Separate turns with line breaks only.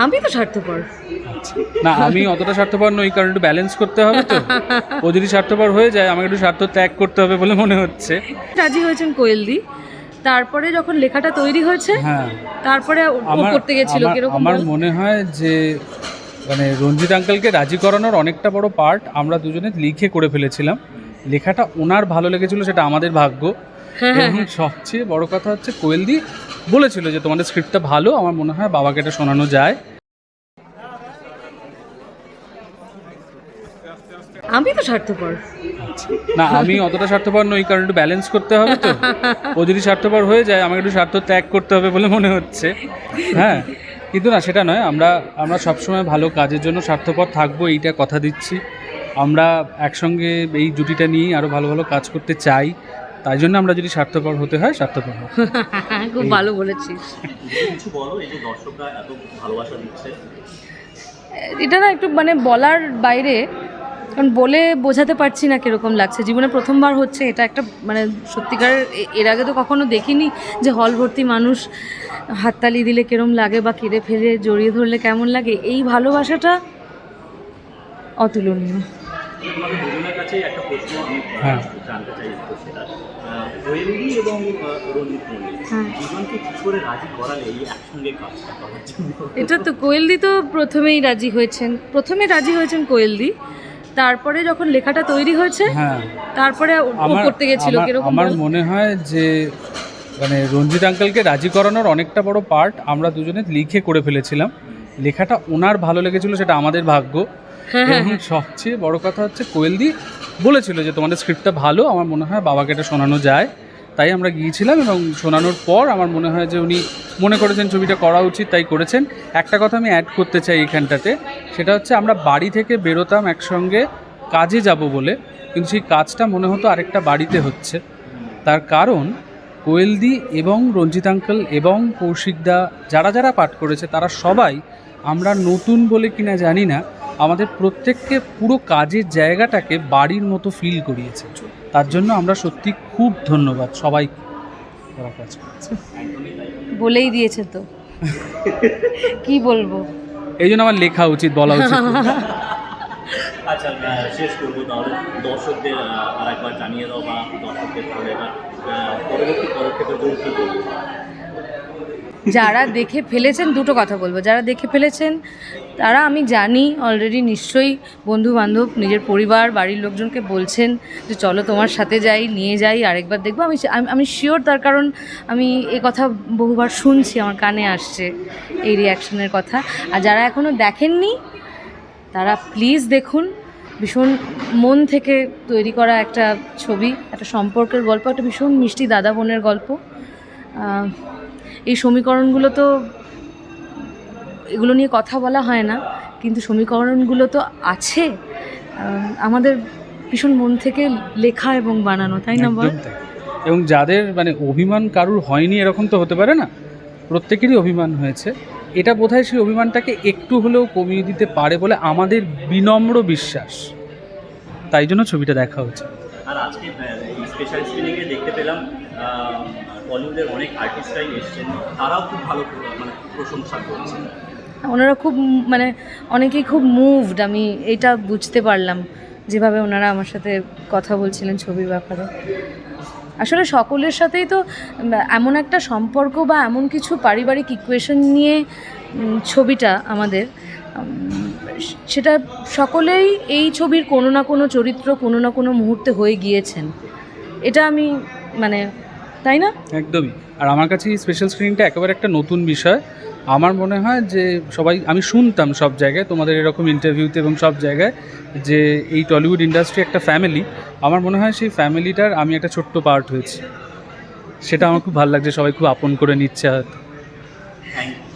আমি তো স্বার্থপর।
না আমি অতটা স্বার্থপর নই কারণ একটু ব্যালেন্স করতে হবে তো। ও যদি স্বার্থপর হয়ে যায় আমাকে একটু স্বার্থ ত্যাগ করতে হবে বলে মনে হচ্ছে।
রাজি হয়েছেন কোয়েলদি। তারপরে যখন লেখাটা তৈরি হয়েছে
হ্যাঁ।
তারপরে ও- করতে গেছিল
আমার-
কীরকম
আমার মনে হয় যে মানে রঞ্জিত আঙ্কেলকে রাজি করানোর অনেকটা বড় পার্ট আমরা দুজনে লিখে করে ফেলেছিলাম। লেখাটা ওনার ভালো লেগেছিল সেটা আমাদের ভাগ্য।
হ্যাঁ, হ্যাঁ,
এবং সবচেয়ে বড় কথা হচ্ছে কোয়েলদি বলেছিল যে তোমাদের স্ক্রিপ্টটা ভালো আমার মনে হয় বাবাকে এটা শোনানো যায়।
আমি তো স্বার্থপর।
না আমি অতটা স্বার্থপর নই কারণ একটু ব্যালেন্স করতে হবে তো। ও যদি স্বার্থপর হয়ে যায় আমাকে একটু স্বার্থ ত্যাগ করতে হবে বলে মনে হচ্ছে। হ্যাঁ কিন্তু না সেটা নয়। আমরা আমরা সবসময় ভালো কাজের জন্য স্বার্থপর থাকব এইটা কথা দিচ্ছি। আমরা একসঙ্গে এই জুটিটা নিয়েই আরও ভালো ভালো কাজ করতে চাই। তাই জন্য আমরা যদি স্বার্থপর হতে হয় স্বার্থপর হব।
খুব ভালো বলেছিস।
কিছু বলো এই যে দর্শকরা এত ভালোবাসা দিচ্ছে।
এটা না একটু মানে বলার বাইরে কারণ বলে বোঝাতে পারছি না কীরকম লাগছে। জীবনে প্রথমবার হচ্ছে এটা একটা মানে সত্যিকার এর আগে তো কখনো দেখিনি যে হল ভর্তি মানুষ হাততালি দিলে কিরম লাগে বা কেড়ে ফেলে জড়িয়ে ধরলে কেমন লাগে। এই ভালোবাসাটা অতুলনীয়।
হ্যাঁ।
এটা তো কোয়েলদি তো প্রথমেই রাজি হয়েছেন। প্রথমে রাজি হয়েছেন কোয়েলদি। তারপরে যখন লেখাটা তৈরি হয়েছে
হ্যাঁ।
তারপরে ও- করতে গেছিল কীরকম
আমার মনে হয় যে মানে রঞ্জিত আঙ্কেলকে রাজি করানোর অনেকটা বড় পার্ট আমরা দুজনে লিখে করে ফেলেছিলাম। লেখাটা ওনার ভালো লেগেছিল সেটা আমাদের ভাগ্য।
হ্যাঁ, হ্যাঁ,
এবং সবচেয়ে বড় কথা হচ্ছে কোয়েলদি বলেছিল যে তোমাদের স্ক্রিপ্টটা ভালো আমার মনে হয় বাবাকে এটা শোনানো যায়। তাই আমরা গিয়েছিলাম এবং শোনানোর পর আমার মনে হয় যে উনি মনে করেছেন ছবিটা করা উচিত, তাই করেছেন। একটা কথা আমি অ্যাড করতে চাই এখানটাতে সেটা হচ্ছে আমরা বাড়ি থেকে বেরোতাম একসঙ্গে কাজে যাব বলে, কিন্তু সেই কাজটা মনে হতো আরেকটা বাড়িতে হচ্ছে। তার কারণ কোয়েলদি এবং রঞ্জিত আঙ্কেল এবং কৌশিকদা, যারা যারা পাঠ করেছে, তারা সবাই আমরা নতুন বলে কিনা জানি না আমাদের প্রত্যেককে পুরো কাজের জায়গাটাকে বাড়ির মতো ফিল করিয়েছে। তার জন্য আমরা সত্যি খুব ধন্যবাদ সবাই ওরা কাজ করেছে।
বলেই দিয়েছে তো। কি বলব?
এই জন্য আমার লেখা উচিত বলা উচিত।
আচ্ছা শেষ করব তাহলে। দর্শকদের আর একবার জানিয়ে দাও বা দর্শকদের তাহলে এবার পরবর্তী পদক্ষেপের জন্য কী বলব?
যারা দেখে ফেলেছেন, দুটো কথা বলব। যারা দেখে ফেলেছেন, তারা আমি জানি অলরেডি নিশ্চয়ই বন্ধু বান্ধব নিজের পরিবার, বাড়ির লোকজনকে বলছেন যে, চলো তোমার সাথে যাই, নিয়ে যাই, আরেকবার দেখব। আমি আমি- শিওর তার কারণ আমি এ কথা বহুবার শুনছি, আমার কানে আসছে এই রিয়াকশনের কথা। আর যারা এখনও দেখেননি, তারা প্লিজ দেখুন। ভীষণ মন থেকে তৈরি করা একটা ছবি, একটা সম্পর্কের গল্প, একটা ভীষণ মিষ্টি দাদা বোনের গল্প। এই সমীকরণগুলো তো এগুলো নিয়ে কথা বলা হয় না কিন্তু সমীকরণগুলো তো আছে। আমাদের ভীষণ মন থেকে লেখা এবং বানানো তাই না বল?
এবং যাদের মানে অভিমান কারুর হয়নি এরকম তো হতে পারে না? প্রত্যেকেরই অভিমান হয়েছে। এটা বোধহয় সেই অভিমানটাকে একটু হলেও কমিয়ে দিতে পারে বলে আমাদের বিনম্র বিশ্বাস। তাই জন্য ছবিটা দেখা উচিত
আর আজকে এই স্পেশাল স্ক্রিনিংয়ে দেখতে পেলাম আহ, টলিউডের অনেক আর্টিস্টরাই এসেছেন। তারাও খুব ভালো মানে প্রশংসা করছেন।
ওনারা খুব মানে অনেকেই খুব মুভড আমি এটা বুঝতে পারলাম যেভাবে ওনারা আমার সাথে কথা বলছিলেন ছবির ব্যাপারে। আসলে সকলের সাথেই তো এমন একটা সম্পর্ক বা এমন কিছু পারিবারিক ইকুয়েশন নিয়ে ছবিটা আমাদের সেটা সকলেই এই ছবির কোনো না কোনো চরিত্র কোনো না কোনো মুহূর্তে হয়ে গিয়েছেন। এটা আমি মানে তাই না?
একদমই। আর আমার কাছে এই স্পেশাল স্ক্রিনিংটা একেবারে একটা নতুন বিষয়। আমার মনে হয় যে সবাই আমি শুনতাম সব জায়গায় তোমাদের এরকম ইন্টারভিউতে এবং সব জায়গায় যে এই টলিউড ইন্ডাস্ট্রি একটা ফ্যামিলি আমার মনে হয় সেই ফ্যামিলিটার আমি একটা ছোট্ট পার্ট হয়েছি। সেটা আমার খুব ভালো লাগছে সবাই খুব আপন করে নিচ্ছে হয়তো।
Thank you